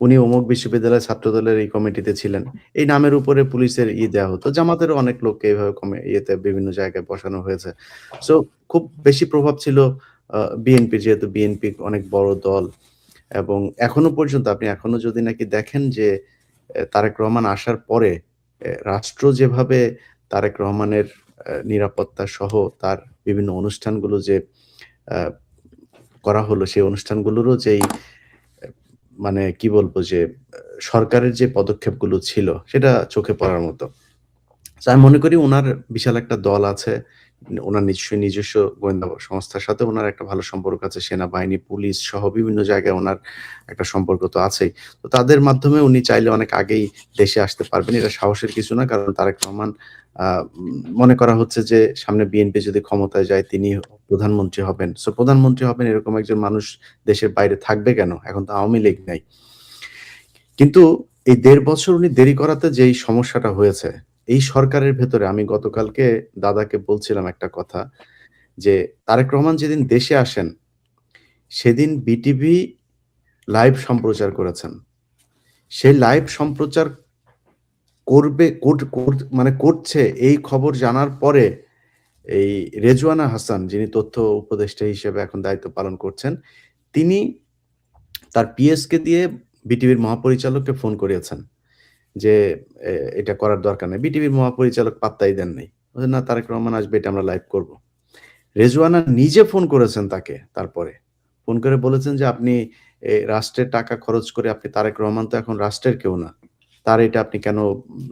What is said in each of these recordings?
উনি অমুক বিশ্ববিদ্যালয়ের ছাত্রদলের এই কমিটিতে ছিলেন। এই নামের উপরে পুলিশের ই দেওয়া হতো। জামাতেরও অনেক লোককে এভাবে কমে, ইয়েতে বিভিন্ন জায়গায় বসানো হয়েছে। সো খুব বেশি প্রভাব ছিল বিএনপি যেহেতু বিএনপি অনেক বড় দল এবং এখনও পর্যন্ত আপনি এখনও যদি নাকি দেখেন যে তারেক রহমান আসার পরে রাষ্ট্র যেভাবে তারেক রহমানের নিরাপত্তা সহ তার বিভিন্ন অনুষ্ঠানগুলো যে করা হলো, সেই অনুষ্ঠানগুলোরও যেই মানে কি বলব যে, সরকারের যে পদক্ষেপগুলো ছিল, সেটা চোখে পড়ার মতো। আমি মনে করি ওনার বিশাল একটা দল আছে। উনার নিশ্চয়ই নিজস্ব গোয়েন্দা সংস্থার সাথে ওনার একটা ভালো সম্পর্ক আছে। সেনাবাহিনী, পুলিশ সহ বিভিন্ন জায়গায় ওনার একটা সম্পর্ক তো আছেই। তো তাদের মাধ্যমে উনি চাইলে অনেক আগেই দেশে আসতে পারবেন। এটা সাহসের কিছু না। কারণ তারেক রহমান মনে করা হচ্ছে যে সামনে বিএনপি যদি ক্ষমতায় যায় তিনি প্রধানমন্ত্রী হবেন। সো প্রধানমন্ত্রী হবেন এরকম একজন মানুষ দেশের বাইরে থাকবে কেন? এখন তো আওয়ামী লীগ নাই। কিন্তু এই দেড় বছর উনি দেরি করাতে যেই সমস্যাটা হয়েছে, এই সরকারের ভেতরে আমি গতকালকে দাদাকে বলছিলাম একটা কথা যে, তারেক রহমান যেদিন দেশে আসেন, সেদিন বিটিভি লাইভ সম্প্রচার করেছেন। সেই লাইভ সম্প্রচার করবে মানে করছে এই খবর জানার পরে এই রেজওয়ানা হাসান যিনি তথ্য উপদেষ্টা হিসেবে এখন দায়িত্ব পালন করছেন, তিনি তার পিএসকে দিয়ে বিটিভির মহাপরিচালককে ফোন করিয়েছেন। যে এটা করার দরকার নাই। বিটিভির মহাপরিচালক পাত্তাই দেন নাই। "না তারেক রহমান আসবে এটা আমরা লাইভ করব।" রেজওয়ানা নিজে ফোন করেছেন তাকে তারপরে। ফোন করে বলেছেন যে, "আপনি রাষ্ট্রের টাকা খরচ করে আপনি তারেক রহমান তো এখন রাষ্ট্রের কেউ না। তার এটা আপনি কেন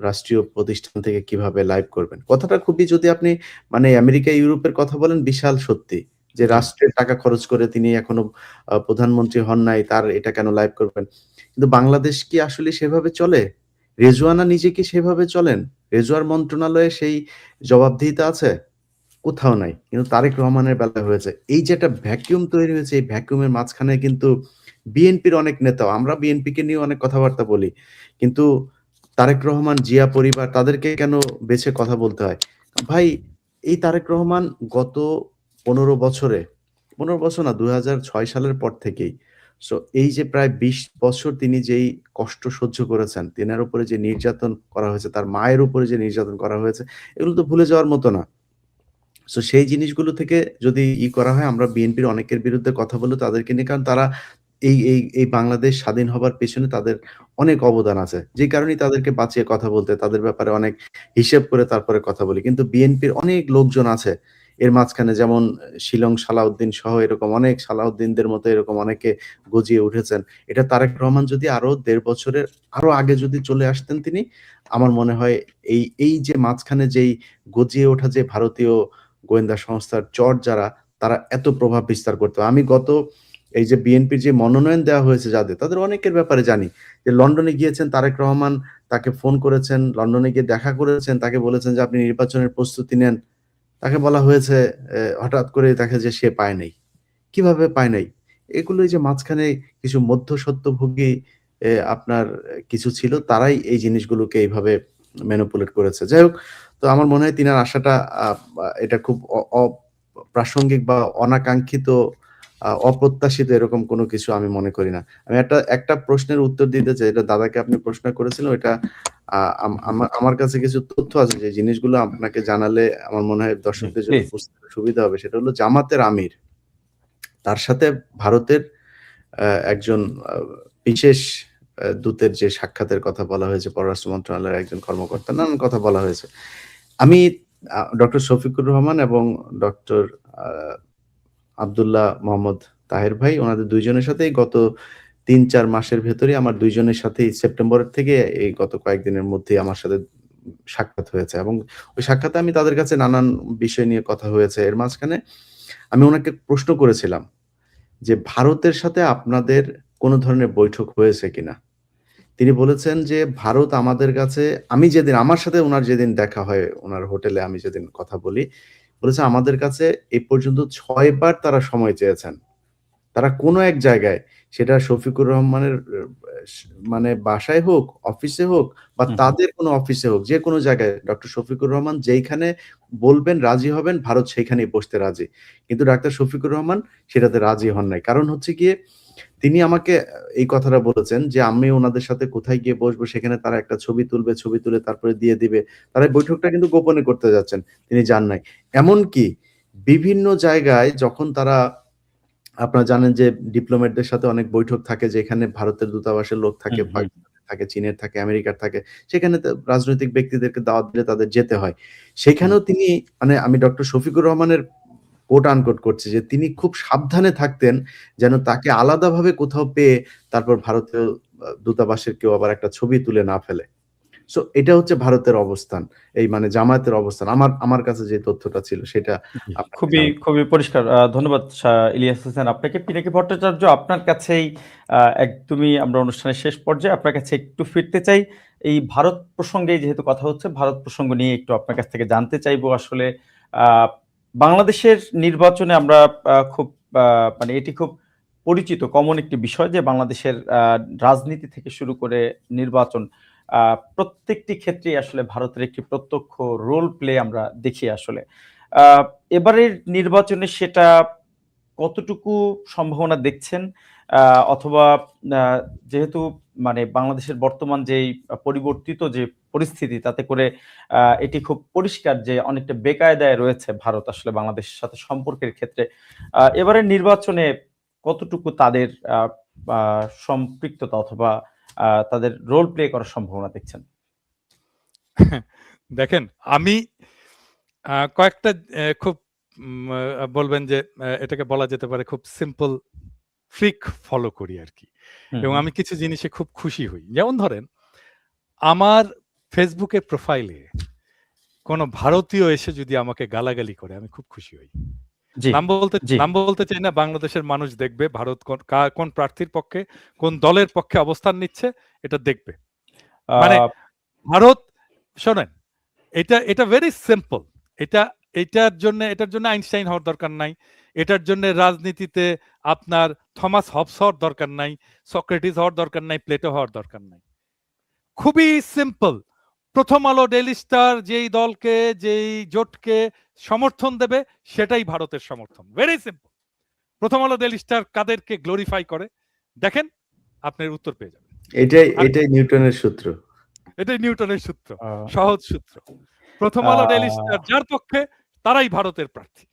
রাষ্ট্রীয় প্রতিষ্ঠান থেকে কীভাবে লাইভ করবেন?" কথাটা খুবই যদি আপনি মানে আমেরিকা, ইউরোপের কথা বলেন বিশাল সত্যি। যে রাষ্ট্রের টাকা খরচ করে তিনি এখনও প্রধানমন্ত্রী হন নাই, তার এটা কেন লাইভ করবেন? কিন্তু বাংলাদেশ কি আসলে সেভাবে চলে? রেজওয়ানা নিজে কি সেভাবে চলেন? রেজওয়ার মন্ত্রণালয়ে সেই জবাবদিহিতা আছে? কোথাও নাই। কিন্তু তারেক রহমানের বেলা হয়েছে। এই যে একটা ভ্যাকুয়াম তৈরি হয়েছে, এই ভ্যাকুয়ামের মাঝখানে কিন্তু বিএনপির অনেক নেতাও আমরা বিএনপিকে নিয়ে অনেক কথাবার্তা বলি। কিন্তু তারেক রহমান, জিয়া পরিবার তাদেরকে কেন বেছে কথা বলতে হয়? ভাই এই তারেক রহমান গত ১৫ বছরে ১৫ বছর না ২০০৬ সালের পর থেকেই সো এই যে প্রায় ২০ বছর তিনি যেই কষ্ট সহ্য করেছেন, তেনার উপরে যে নির্যাতন করা হয়েছে, তার মায়ের উপরে যে নির্যাতন করা হয়েছে, এগুলো তো ভুলে যাওয়ার মতো না। সো সেই জিনিসগুলো থেকে যদি ই করা হয় আমরা বিএনপির অনেকের বিরুদ্ধে কথা বললে তাদেরকে নিয়ে কারণ তারা এই এই এই বাংলাদেশ স্বাধীন হবার পেছনে তাদের অনেক অবদান আছে। যে কারণেই তাদেরকে বাঁচিয়ে কথা বলতে, তাদের ব্যাপারে অনেক হিসেব করে তারপরে কথা বলি। কিন্তু বিএনপির অনেক লোকজন আছে। এর মাঝখানে যেমন শিলং সালাউদ্দিন সহ এরকম অনেক সালাউদ্দিনদের মতো এরকম অনেকে গজিয়ে উঠেছেন। এটা তারেক রহমান যদি আরও দেড় বছরের আরও আগে যদি চলে আসতেন তিনি, আমার মনে হয় এই এই যে মাঝখানে যেই গজিয়ে ওঠা যে ভারতীয় গোয়েন্দা সংস্থার চর যারা, তারা এত প্রভাব বিস্তার করতো আমি গত এই যে বিএনপির যে মনোনয়ন দেওয়া হয়েছে যাদের, তাদের অনেকের ব্যাপারে জানি। যে লন্ডনে গিয়েছেন তারেক রহমান, তাকে ফোন করেছেন, লন্ডনে গিয়ে দেখা করেছেন, তাকে বলেছেন যে আপনি নির্বাচনের প্রস্তুতি নেন। তাকে বলা হয়েছে হঠাৎ করে তাকে যে সে পায় নাই। কীভাবে পায় নাই? এগুলো যে মাঝখানে কিছু মধ্য সত্যভোগী আপনার কিছু ছিল তারাই এই জিনিসগুলোকে এইভাবে ম্যানুপুলেট করেছে। যাই হোক, তো আমার মনে হয় তিনার আশাটা এটা খুব অপ্রাসঙ্গিক বা অনাকাঙ্ক্ষিত অপ্রত্যাশিত এরকম কোনো কিছু আমি মনে করি না। আমি একটা একটা প্রশ্নের উত্তর দিতে চাই। এটা দাদাকে আপনি প্রশ্ন করেছিলেন আমা আমার কাছে কিছু তথ্য আছে যে জিনিসগুলো আপনাকে জানালে আমার মনে হয় দর্শকদের জন্য বুঝতে সুবিধা হবে। সেটা হলো জামাতের আমির। তার সাথে ভারতের একজন বিশেষ দূতের যে সাক্ষাতের কথা বলা হয়েছে পররাষ্ট্র মন্ত্রণালয়ের একজন কর্মকর্তা, নানান কথা বলা হয়েছে। আমি ডক্টর শফিকুর রহমান এবং ডক্টর আব্দুল্লাহ মোহাম্মদ তাহের ভাই ওনাদের দুইজনের সাথেই গত ৩-৪ মাসের ভেতরেই আমার দুইজনের সাথেই সেপ্টেম্বরের থেকে এই গত কয়েকদিনের মধ্যেই আমার সাথে সাক্ষাৎ হয়েছে এবং ওই সাক্ষাতে আমি তাদের কাছে নানান বিষয় নিয়ে কথা হয়েছে। এর মাঝখানে আমি ওনাকে প্রশ্ন করেছিলাম যে, "ভারতের সাথে আপনাদের কোন ধরনের বৈঠক হয়েছে কিনা?" তিনি বলেছেন যে, "ভারত আমাদের কাছে" আমি যেদিন আমার সাথে ওনার যেদিন দেখা হয়, ওনার হোটেলে আমি যেদিন কথা বলি, বলেছে, "আমাদের কাছে এ পর্যন্ত ৬ বার তারা সময় চেয়েছেন।" তারা কোন এক জায়গায় সেটা শফিকুর রহমানের মানে বাসায় হোক, অফিসে হোক বা। তাদের কোনো অফিসে হোক, যে কোনো জায়গায় ডক্টর শফিকুর রহমান যেইখানে বলবেন রাজি হবেন, ভারত সেইখানেই বসতে রাজি। কিন্তু ডাক্তার শফিকুর রহমান সেটাতে রাজি হন নাই। কারণ হচ্ছে গিয়ে তিনি আমাকে এই কথাটা বলেছেন যে, "আমি ওনাদের সাথে কোথায় গিয়ে বসবো সেখানে তারা একটা ছবি তুলবে, ছবি তুলে তারপরে দিয়ে দিবে।" তারা বৈঠকটা কিন্তু গোপনে করতে যাচ্ছেন। তিনি যান নাই। এমনকি বিভিন্ন জায়গায় যখন তারা আপনারা জানেন যে ডিপ্লোম্যাটদের সাথে অনেক বৈঠক থাকে যেখানে ভারতের দূতাবাসের লোক থাকে, থাকে, চীনের থাকে, আমেরিকার থাকে। সেখানে তা রাজনৈতিক ব্যক্তিদেরকে দাওয়াত দিলে তাদের যেতে হয়। সেখানেও তিনি মানে আমি ডক্টর শফিকুর রহমানের কোট আনকোট করছে যে তিনি খুব সাবধানে থাকতেন যেন তাকে আলাদাভাবে কোথাও পেয়ে তারপর ভারতীয় দূতাবাসের কেউ আবার একটা ছবি তুলে না ফেলে। সো এটা হচ্ছে ভারতের অবস্থান। এই মানে জামায়াতের অবস্থান। আমার আমার কাছে যে তথ্যটা ছিল সেটা খুবই, খুবই পরিষ্কার। ধন্যবাদ ইলিয়াস হোসেন আপনাকে। পিনাকি ভট্টাচার্য আপনার কাছেই একদমই আমরা অনুষ্ঠানের শেষ পর্যায়ে আপনার কাছে একটু ফিরতে চাই। এই ভারত প্রসঙ্গেই যেহেতু কথা হচ্ছে, ভারত প্রসঙ্গ নিয়ে একটু আপনার কাছ থেকে জানতে চাইব আসলে বাংলাদেশের নির্বাচনে আমরা খুব মানে এটি খুব পরিচিত কমন একটি বিষয় যে বাংলাদেশের রাজনীতি থেকে শুরু করে নির্বাচন প্রত্যেকটি ক্ষেত্রেই আসলে ভারতের একটি প্রত্যক্ষ রোল প্লে আমরা দেখি আসলে। এবারের নির্বাচনে সেটা কতটুকু সম্ভাবনা দেখছেন? অথবা যেহেতু মানে বাংলাদেশের বর্তমান যেই পরিবর্তিত যে পরিস্থিতি তাতে করে এটি খুব পরিষ্কার যে অনেকটা বেকায়দায় রয়েছে ভারত আসলে বাংলাদেশের সাথে সম্পর্কের ক্ষেত্রে। এবারের নির্বাচনে কতটুকু তাদের সম্পৃক্ততা অথবা তাদের রোল প্লে করার সম্ভাবনা দেখছেন? দেখেন আমি কয়েকটা খুব বলবেন যে এটাকে বলা যেতে পারে খুব সিম্পল ট্রিক ফলো করি আর কি এবং আমি কিছু জিনিসে খুব খুশি হই। যেমন ধরেন আমার ফেসবুকের প্রোফাইলে কোন ভারতীয় এসে যদি আমাকে গালাগালি করে আমি খুব খুশি হই। নাম বলতে নাম বলতে চাই না বাংলাদেশের মানুষ দেখবে ভারত কোন প্রার্থীর পক্ষে, কোন দলের পক্ষে অবস্থান নিচ্ছে এটা দেখবে। মানে ভারত শোনেন এটা এটা ভেরি সিম্পল। এটা এটার জন্য এটার জন্য আইনস্টাইন হওয়ার দরকার নাই। এটার জন্য রাজনীতিতে আপনার থমাস হবস হওয়ার দরকার নাই, সক্রেটিস হওয়ার দরকার নাই, প্লেটো হওয়ার দরকার নাই। খুবই simple. 'Prothom Alo', daily star' যেই দলকে, যেই জোটকে সমর্থন দেবে সেটাই ভারতের সমর্থন। Very simple. 'Prothom Alo', daily star' কাদেরকে গ্লোরিফাই করে? দেখেন, আপনার উত্তর পেয়ে যাবেন। এটাই এটাই নিউটনের সূত্র। এটাই নিউটনের সূত্র। সহজ সূত্র। 'প্রথম আলো', ডেলি স্টার' যার পক্ষে তারাই ভারতের প্রার্থী।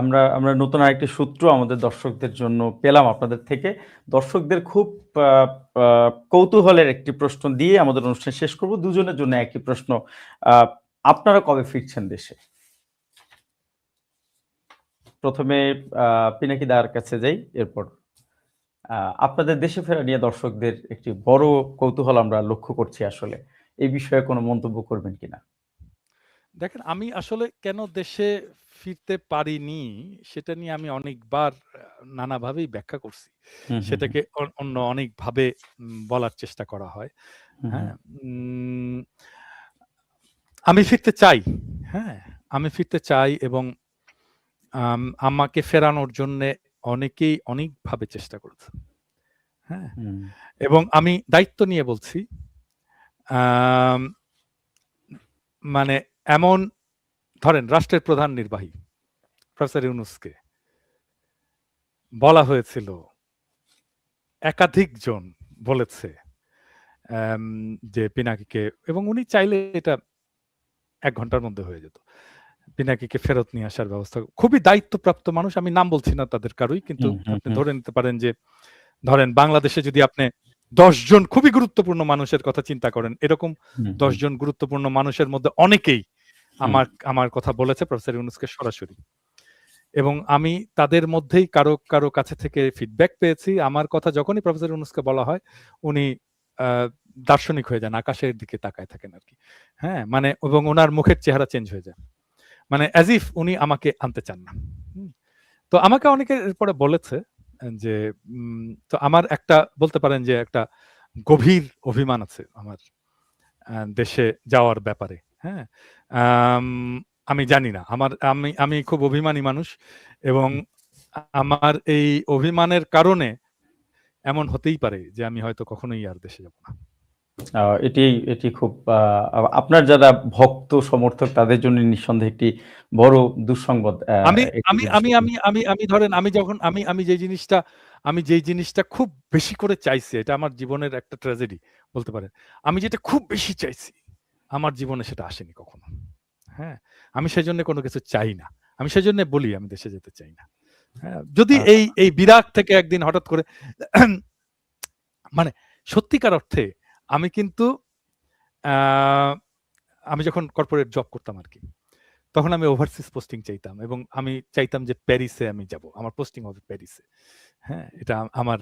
আমরা আমরা নতুন আরেকটি সূত্র আমাদের দর্শকদের জন্য পেলাম আপনাদের থেকে। দর্শকদের খুব কৌতূহলের একটি প্রশ্ন দিয়ে আমাদের অনুষ্ঠান শেষ করব। দুজনের জন্য একই প্রশ্ন। আপনারা কবে ফিরছেন দেশে? প্রথমে পিনাকি দার কাছে যাই, এরপর আপনাদের দেশে ফেরা নিয়ে দর্শকদের একটি বড় কৌতূহল আমরা লক্ষ্য করছি আসলে। এই বিষয়ে কোনো মন্তব্য করবেন কিনা? দেখেন, আমি আসলে কেন দেশে ফিরতে পারিনি সেটা নিয়ে আমি অনেকবার নানাভাবেই ব্যাখ্যা করছি। সেটাকে অন্য অনেকভাবে বলার চেষ্টা করা হয়। হ্যাঁ? আমি ফিরতে চাই। হ্যাঁ? আমি ফিরতে চাই এবং আমাকে ফেরানোর জন্যে অনেকেই অনেকভাবে চেষ্টা করেছে। হ্যাঁ? এবং আমি দায়িত্ব নিয়ে বলছি মানে এমন ধরেন রাষ্ট্রের প্রধান নির্বাহী প্রফেসর ইউনূসকে বলা হয়েছিল একাধিকজন বলেছে যে পিনাকিকে এবং উনি চাইলে এটা ১ ঘণ্টার মধ্যে হয়ে যেত। পিনাকিকে ফেরত নিয়ে আসার ব্যবস্থা খুবই দায়িত্বপ্রাপ্ত মানুষ। আমি নাম বলছি না তাদের কারোই। কিন্তু আপনি ধরে নিতে পারেন যে ধরেন বাংলাদেশে যদি আপনি ১০ জন খুবই গুরুত্বপূর্ণ মানুষের কথা চিন্তা করেন, এরকম হুম, ১০ হুম। জন গুরুত্বপূর্ণ মানুষের মধ্যে অনেকেই। আমার আমার কথা বলেছে প্রফেসর ইউনূসকে সরাসরি। এবং আমি তাদের মধ্যেই কারও, কারও কাছে থেকে ফিডব্যাক পেয়েছি। আমার কথা যখনই প্রফেসর ইউনূসকে বলা হয় উনি দার্শনিক হয়ে যান। আকাশের দিকে তাকায় থাকেন আর কি হ্যাঁ? মানে এবং ওনার মুখের চেহারা চেঞ্জ হয়ে যায়। মানে অ্যাজ ইফ উনি আমাকে আনতে চান না। তো আমাকে অনেকে এরপরে বলেছে যে তো আমার একটা বলতে পারেন যে একটা গভীর অভিমান আছে আমার দেশে যাওয়ার ব্যাপারে। হ্যাঁ? আম আমি জানি না। আমার আমি আমি খুব অভিমানী মানুষ এবং আমার এই অভিমানের কারণে এমন হতেই পারে যে আমি হয়তো কখনোই আর দেশে যাব না। এটি এটি খুব আপনার যারা ভক্ত সমর্থক তাদের জন্য নিঃসন্দেহে একটি বড় দুঃসংবাদ। আমি আমি আমি আমি আমি আমি ধরেন আমি যখন আমি আমি যে জিনিসটা আমি যেই জিনিসটা খুব বেশি করে চাইছি এটা আমার জীবনের একটা ট্র্যাজেডি বলতে পারেন আমি যেটা খুব বেশি চাইছি আমার জীবনে সেটা আসেনি কখনো। হ্যাঁ? আমি সেই জন্য কোনো কিছু চাই না। আমি সেই জন্য বলি আমি দেশে যেতে চাই না। হ্যাঁ, যদি আচ্ছা। এই এই বিরাট থেকে একদিন হঠাৎ করে মানে সত্যিকার অর্থে আমি কিন্তু আহ, আমি যখন কর্পোরেট জব করতাম আর কি তখন আমি ওভারসিজ পোস্টিং চাইতাম এবং আমি চাইতাম যে প্যারিসে আমি যাব আমার পোস্টিং হবে প্যারিসে হ্যাঁ? এটা আমার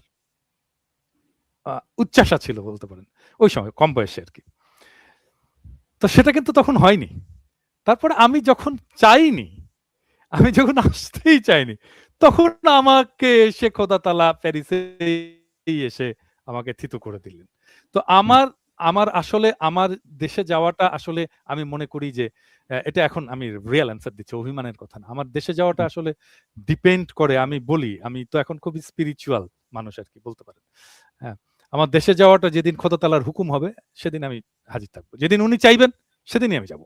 উচ্চাসা ছিল বলতে পারেন। ওই সময় কম বয়সে আর কি। তো সেটা কিন্তু তখন হয়নি। তারপরে আমি যখন চাইনি আমি যখন আসতেই চাইনি তখন আমাকে এসে খোদা তালা প্যারিসে এসে আমাকে থিতু করে দিলেন। তো আমার আমার আসলে আমার দেশে যাওয়াটা আসলে আমি মনে করি যে এটা এখন আমি রিয়েল অ্যান্সার দিচ্ছি অভিমানের কথা না। আমার দেশে যাওয়াটা আসলে ডিপেন্ড করে আমি বলি আমি তো এখন খুবই স্পিরিচুয়াল মানুষ আর কি বলতে পারেন। হ্যাঁ আমার দেশে যাওয়াটা যেদিন খোদা তালার হুকুম হবে সেদিন আমি হাজির থাকব। যেদিন উনি চাইবেন সেদিনই আমি যাব।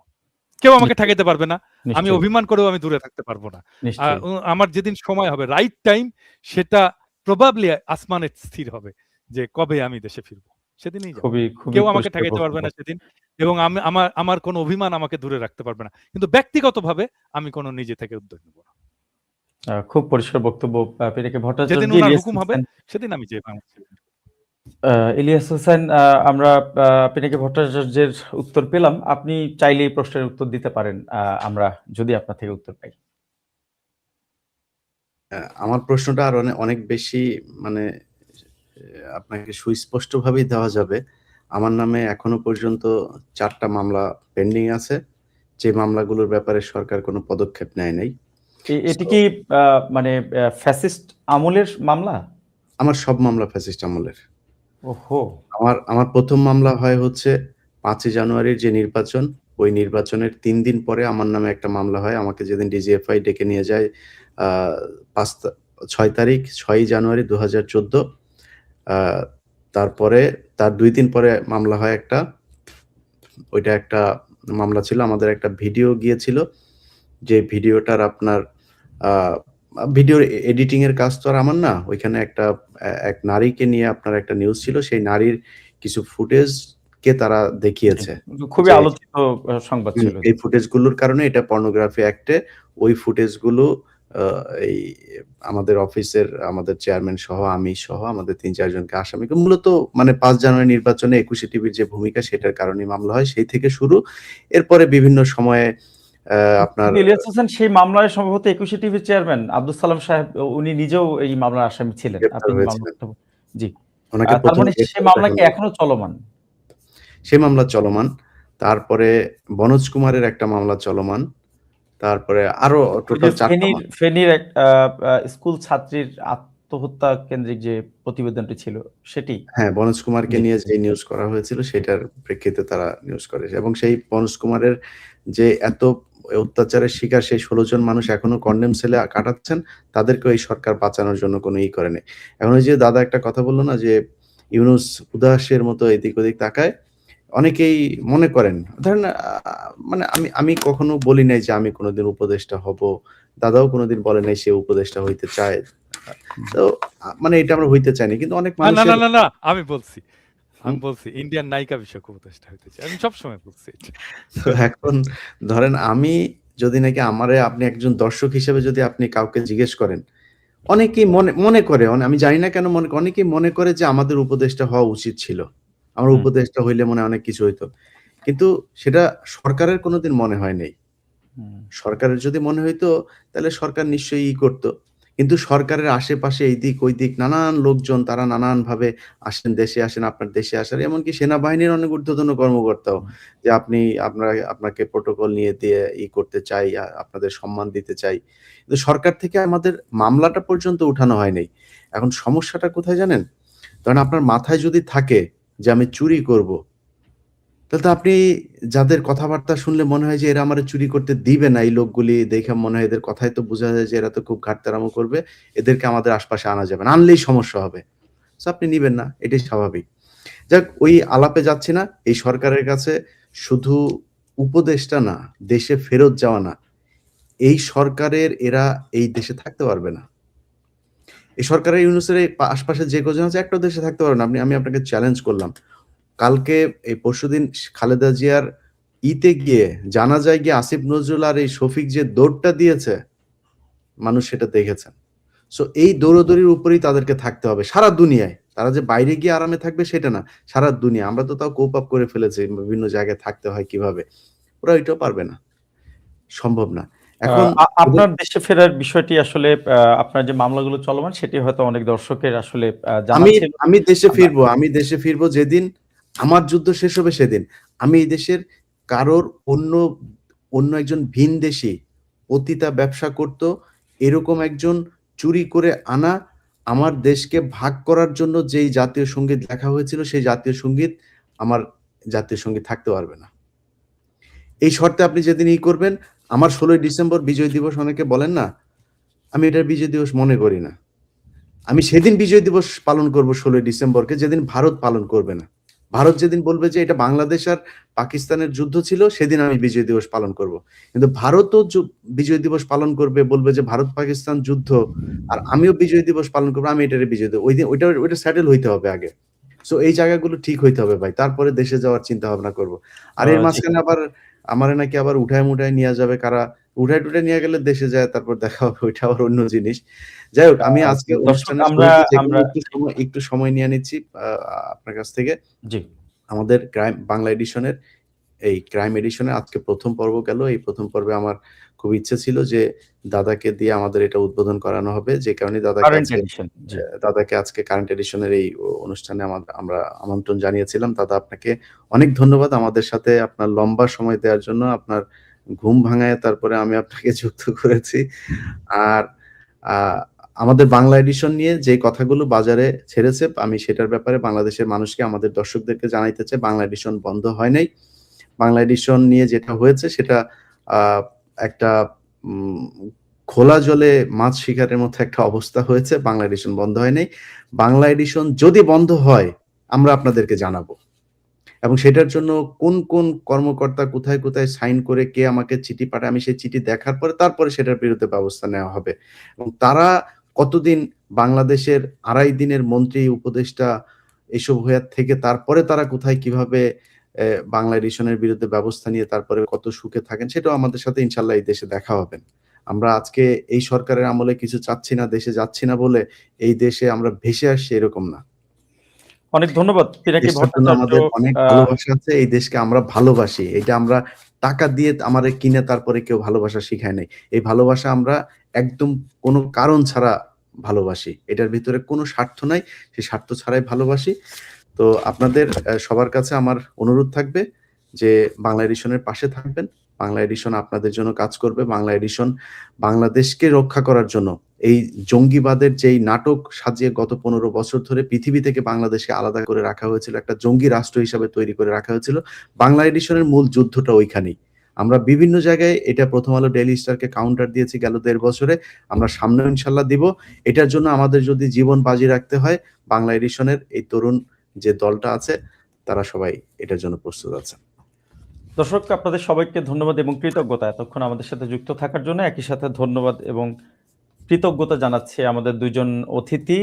কেউ আমাকে। ঠেকাইতে পারবে না। আমি অভিমান করেও আমি দূরে থাকতে পারব না। আমার যেদিন সময় হবে রাইট টাইম সেটা প্রবাবলি আসমানে স্থির হবে যে কবে আমি দেশে ফিরবো। সেদিনই কেউ আমাকে ঠেকাইতে পারবে না সেদিন এবং আমি আমার আমার কোনো অভিমান আমাকে দূরে রাখতে পারবে না। কিন্তু ব্যক্তিগতভাবে আমি কোনো নিজে থেকে উদ্যোগ নেব না। খুব পরিষ্কার বক্তব্য পিনাকি ভট্টাচার্য যেদিন হুকুম হবে সেদিন আমি যে বাংলাদেশে ইলিয়াস হোসেন আমরা আহ, পিনাকি ভট্টাচার্যের উত্তর পেলাম। আপনি চাইলে এই প্রশ্নের উত্তর দিতে পারেন আমরা যদি আপনার থেকে উত্তর পাই। আমার প্রশ্নটা আর অনেক বেশি মানে আপনাকে সুস্পষ্টভাবেই দেওয়া যাবে। আমার নামে এখনও পর্যন্ত চারটা মামলা পেন্ডিং আছে। যে মামলাগুলোর ব্যাপারে সরকার কোনো পদক্ষেপ নেয় নাই। এটি কি মানে ফ্যাসিস্ট আমলের মামলা? আমার সব মামলা ফ্যাসিস্ট আমলের। ওহো। আমার আমার প্রথম মামলা হয় হচ্ছে পাঁচই জানুয়ারির যে নির্বাচন, ওই নির্বাচনের তিন দিন পরে আমার নামে একটা মামলা হয়। আমাকে যেদিন ডিজিএফআই ডেকে নিয়ে যায় পাঁচ ছয় তারিখ, ছয়ই জানুয়ারি দু হাজার চোদ্দ তারপরে তার দুই দিন পরে মামলা হয় একটা, ওইটা একটা মামলা ছিল, আমাদের একটা ভিডিও গিয়েছিল, যে ভিডিওটার আপনার ভিডিওর এডিটিং এর কাজ তো আর আমার না। ওইখানে একটা এক নারীকে নিয়ে আপনার একটা নিউজ ছিল সেই নারীর কিছু ফুটেজ কে তারা দেখিয়েছে। খুবই আলোচিত সংবাদ ছিল। এই ফুটেজগুলোর কারণে এটা পর্নোগ্রাফি অ্যাক্টে ওই ফুটেজগুলো আহ, এই আমাদের অফিসের আমাদের চেয়ারম্যান সহ আমি সহ আমাদের তিন চারজনকে আসামি মূলত মানে পাঁচ জানুয়ারি নির্বাচনে একুশে টিভির যে ভূমিকা সেটার কারণে মামলা হয় সেই থেকে শুরু। এরপরে বিভিন্ন সময়ে আপনার ইলিয়াস হোসেন সেই মামলায় সম্ভবত একুশে টিভির চেয়ারম্যান আব্দুল সালাম সাহেব উনি নিজেও এই মামলার আসামি ছিলেন। জি। তার মানে সেই মামলা কি এখনও চলমান? সেই মামলা চলমান। তারপরে বনোজ কুমারের একটা মামলা চলমান। তারপরে আরও টোটাল ফেনীর ফেনীর স্কুল ছাত্রীর আত্মহত্যা কেন্দ্রিক যে প্রতিবেদনটি ছিল সেটি? হ্যাঁ বনোজ কুমারকে নিয়ে যে নিউজ করা হয়েছিল সেটার প্রেক্ষিতে তারা নিউজ করে। এবং সেই বনোজ কুমারের যে এত অত্যাচারের শিকার সেই ষোলো জন মানুষ এখনও কন্ডেম সেলে কাটাচ্ছেন। তাদেরকে এই সরকার বাঁচানোর জন্য কোনো ই করেনি এখন ওই যে দাদা একটা কথা বলল না যে ইউনুস উদাসের মতো এদিক ওদিক তাকায়। অনেকেই মনে করেন ধরেন মানে আমি আমি কখনো বলি নাই যে আমি কোনোদিন উপদেষ্টা হব। দাদাও কোনোদিন বলে নাই সে উপদেষ্টা হইতে চায়। তো মানে এটা আমরা হইতে চাইনি। কিন্তু অনেক মানুষ না না না আমি বলছি আমি বলছি ইন্ডিয়ান নায়িকা বিষয়ক উপদেষ্টা হইতে চাই। আমি সবসময় বলছি এটা। তো এখন ধরেন আমি যদি নাকি আমারে আপনি একজন দর্শক হিসেবে যদি আপনি কাউকে জিজ্ঞেস করেন অনেকেই মনে মনে করে আমি জানি না কেন মনে অনেকেই মনে করে যে আমাদের উপদেশটা হওয়া উচিত ছিল। আমার। উপদেশটা হইলে মনে অনেক কিছু হইতো। কিন্তু সেটা সরকারের কোনোদিন মনে হয় নাই। সরকারের যদি মনে হইতো তাহলে সরকার নিশ্চয়ই ই করতো। কিন্তু সরকারের আশেপাশে এই দিক ওই দিক নানান লোকজন তারা নানান ভাবে আসেন, দেশে আসেন, আপনার দেশে আসেন এমনকি সেনাবাহিনীর অনেক ঊর্ধ্বতন কর্মকর্তাও যে আপনি আপনারা, আপনাকে প্রোটোকল নিয়ে দিয়ে ই করতে চাই আপনাদের সম্মান দিতে চাই। কিন্তু সরকার থেকে আমাদের মামলাটা পর্যন্ত উঠানো হয়নি। এখন সমস্যাটা কোথায় জানেন? কারণ আপনার মাথায় যদি থাকে যে আমি চুরি করব তাহলে আপনি যাদের কথাবার্তা শুনলে মনে হয় যে এরা আমার চুরি করতে দিবে না এই লোকগুলি, দেখে মনে হয় এদের কথাই তো বোঝা যায় যে এরা তো খুব ঘাটতারামো করবে, এদেরকে আমাদের আশপাশে আনা যাবে না, আনলেই সমস্যা হবে। তো আপনি নিবেন না, এটাই স্বাভাবিক। যাক, ওই আলাপে যাচ্ছি না, এই সরকারের কাছে শুধু উপদেশটা না, দেশে ফেরত যাওয়া না, এই সরকারের এরা এই দেশে থাকতে পারবে না। এই সরকারের ইউনুসের আশপাশে যে কজন আছে একটা দেশে থাকতে পারেন আপনি, আমি আপনাকে চ্যালেঞ্জ করলাম। কালকে এই পরশুদিন খালেদা জিয়ার ইতে গিয়ে জানা যায় গিয়ে আসিফ নজরুল আর এই শফিক যে দৌড়টা দিয়েছে মানুষ সেটা দেখেছেন। সো এই দৌড়দৌড়ির উপরেই তাদেরকে থাকতে হবে সারা দুনিয়ায়। তারা যে বাইরে গিয়ে আরামে থাকবে সেটা না সারা দুনিয়া। আমরা তো তাও কোপ আপ করে ফেলেছি বিভিন্ন জায়গায় থাকতে হয় কীভাবে। ওরা ওইটাও পারবে না। সম্ভব না। এখন আপনার দেশে ফেরার বিষয়টি আসলে আহ, আপনার যে মামলাগুলো চলমান সেটি হয়তো অনেক দর্শকের আসলে আমি আমি দেশে ফিরবো আমি দেশে ফিরবো যেদিন আমার যুদ্ধ শেষ হবে সেদিন। আমি এই দেশের কারোর অন্য অন্য একজন ভিন দেশি পতিতা ব্যবসা করত, এরকম একজন চুরি করে আনা, আমার দেশকে ভাগ করার জন্য যেই জাতীয় সংগীত লেখা হয়েছিল, সেই জাতীয় সংগীত আমার জাতীয় সংগীত থাকতে পারবে না। এই শর্তে আপনি যেদিন ই করবেন, আমার ষোলোই ডিসেম্বর বিজয় দিবস অনেকে বলেন না, আমি এটার বিজয় দিবস মনে করি না। আমি সেদিন বিজয় দিবস পালন করব ষোলোই ডিসেম্বরকে, যেদিন ভারত পালন করবে না। ভারত যেদিন বলবে যে এটা বাংলাদেশ আর পাকিস্তানের যুদ্ধ ছিল সেদিন আমি বিজয় দিবস পালন করব। কিন্তু ভারতও বিজয় দিবস পালন করবে বলবে যে ভারত পাকিস্তান যুদ্ধ আর আমিও বিজয় দিবস পালন করব আমি এটারে বিজয় দিবস ওই দিন ওইটা ওইটা সেটেল হইতে হবে আগে। সো এই জায়গাগুলো ঠিক হইতে হবে ভাই। তারপরে দেশে যাওয়ার চিন্তা ভাবনা করব। আর এর মাঝখানে আবার আমার নাকি আবার উঠায় মুঠায় নিয়ে যাবে কারা? উঠায় টুঠায় নিয়ে গেলে দেশে যায় তারপর দেখা হবে ওইটা আবার অন্য জিনিস। যাই হোক আমি আজকে একটু সময় নিয়ে নিচ্ছি আপনার কাছ থেকে। জি। আমাদের ক্রাইম বাংলা এডিশনের এই ক্রাইম এডিশনে আজকে প্রথম পর্ব গেল। এই প্রথম পর্বে আমার খুব ইচ্ছে ছিল যে দাদাকে দিয়ে আমাদের এটা উদ্বোধন করানো হবে। যে কারণে দাদাকে দাদাকে আজকে কারেন্ট এডিশনের এই অনুষ্ঠানে আমা- আমরা আমন্ত্রণ জানিয়েছিলাম। দাদা আপনাকে অনেক ধন্যবাদ আমাদের সাথে আপনার লম্বা সময় দেওয়ার জন্য আপনার ঘুম ভাঙায় তারপরে আমি আপনাকে যুক্ত করেছি। আর আমাদের বাংলা এডিশন নিয়ে যে কথাগুলো বাজারে ছেড়েছে, আমি সেটার ব্যাপারে বাংলাদেশের মানুষকে, আমাদের দর্শকদেরকে জানাইতে চাই, বাংলা এডিশন বন্ধ হয় নাই। বাংলা এডিশন নিয়ে যেটা হয়েছে, সেটা একটা খোলা জলে মাছ শিকারের মতো একটা অবস্থা হয়েছে, বাংলা এডিশন বন্ধ হয় নাই। বাংলা এডিশন যদি বন্ধ হয়, আমরা আপনাদেরকে জানাব। এবং সেটার জন্য কোন কোন কর্মকর্তা কোথায় কোথায় সাইন করে কে আমাকে চিঠি পাঠায়, আমি সেই চিঠি দেখার পরে তারপরে সেটার বিরুদ্ধে ব্যবস্থা নেওয়া হবে। এবং তারা কতদিন বাংলাদেশের আড়াই দিনের মন্ত্রী, উপদেষ্টা এসব হয়ে থেকে তারপরে তারা কোথায়, কীভাবে বাংলা এডিশনের বিরুদ্ধে ব্যবস্থা নিয়ে তারপরে কত সুখে থাকেন, সেটাও আমাদের সাথে ইনশাল্লাহ এই দেশে দেখা হবে। আমরা আজকে এই সরকারের আমলে কিছু চাচ্ছি না, দেশে যাচ্ছি না বলে এই দেশে আমরা ভেসে আসছি এরকম না। অনেক ধন্যবাদ। পিনাকি ভট্টাচার্য আমাদের অনেক ভালোবাসা আছে এই দেশকে আমরা ভালোবাসি। এটা আমরা টাকা দিয়ে আমাদের কিনে তারপরে কেউ ভালোবাসা শিখায় নাই। এই ভালোবাসা আমরা একদম কোনো কারণ ছাড়া ভালোবাসি। এটার ভিতরে কোনো স্বার্থ নাই সেই স্বার্থ ছাড়াই ভালোবাসি। তো আপনাদের সবার কাছে আমার অনুরোধ থাকবে যে বাংলা এডিশনের পাশে থাকবেন। বাংলা এডিশন আপনাদের জন্য কাজ করবে। বাংলা এডিশন বাংলাদেশকে রক্ষা করার জন্য এই জঙ্গিবাদের যেই নাটক সাজিয়ে গত পনেরো বছর ধরে পৃথিবী থেকে বাংলাদেশকে আলাদা করে রাখা হয়েছিল, একটা জঙ্গি রাষ্ট্র হিসাবে তৈরি করে রাখা হয়েছিল, বাংলা এডিশনের মূল যুদ্ধটা ওইখানেই। আমরা বিভিন্ন জায়গায় এটা প্রথম আলো ডেলি স্টারকে কাউন্টার দিয়েছি গেল দেড় বছরে, আমরা সামনে ইনশাল্লাহ দিব। এটার জন্য আমাদের যদি জীবন বাজি রাখতে হয়, বাংলা এডিশনের এই তরুণ যে দলটা আছে, তারা সবাই এটার জন্য প্রস্তুত আছে। দর্শক, আপনাদের সবাইকে ধন্যবাদ এবং কৃতজ্ঞতা। এতক্ষণ আমাদের সাথে যুক্ত থাকার জন্য একই সাথে ধন্যবাদ এবং কৃতজ্ঞতা জানাচ্ছি আমাদের দুইজন অতিথি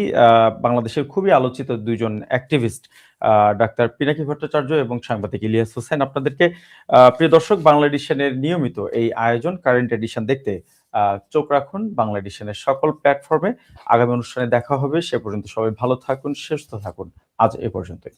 বাংলাদেশের খুবই আলোচিত দুইজন অ্যাক্টিভিস্ট ডাক্তার পিনাকি ভট্টাচার্য এবং সাংবাদিক ইলিয়াস হোসেন। আপনাদেরকে প্রিয় দর্শক, বাংলা এডিশনের নিয়মিত এই আয়োজন কারেন্ট এডিশন দেখতে চোখ রাখুন বাংলা এডিশনের সকল প্ল্যাটফর্মে আগামী অনুষ্ঠানে দেখা হবে, সে পর্যন্ত সবাই ভালো থাকুন, সুস্থ থাকুন। আজ এ পর্যন্তই।